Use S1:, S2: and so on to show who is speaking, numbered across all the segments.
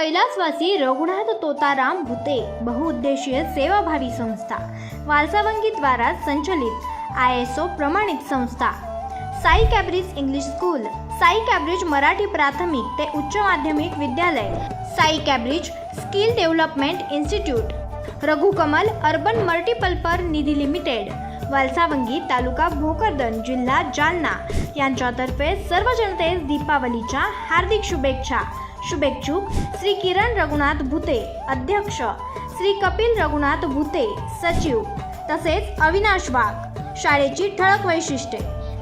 S1: कैलासवासी रघुनाथ तोताराम भुते बहुउद्देशीय सेवाभावी संस्था वालसावंगीद्वारा संचलित आय एस ओ प्रमाणित संस्था Sai Cambridge English school Sai Cambridge Marathi प्राथमिक ते उच्च माध्यमिक विद्यालय Sai Cambridge skill development institute Raghukamal urban multipurpose Nidhi limited Walsawangi तालुका भोकरदन जिल्हा जालना यांच्यातर्फे सर्व जनतेस दीपावलीच्या हार्दिक शुभेच्छा. शुभेच्छुक श्री किरण रघुनाथ भुते अध्यक्ष. श्री कपिल रघुनाथ भुते सचिव. तसेच अविनाश वाघ शाळेची ठळक वैशिष्ट्ये.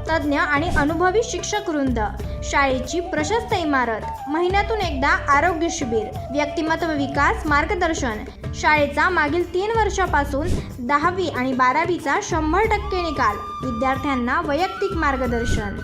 S1: तज्ज्ञ आणि अनुभवी शिक्षक वृंद शाळेची प्रशस्त इमारत महिन्यातून एकदा आरोग्य शिबिर व्यक्तिमत्व विकास मार्गदर्शन शाळेचा मागील तीन वर्षापासून दहावी आणि बारावीचा शंभर टक्के निकाल विद्यार्थ्यांना वैयक्तिक मार्गदर्शन.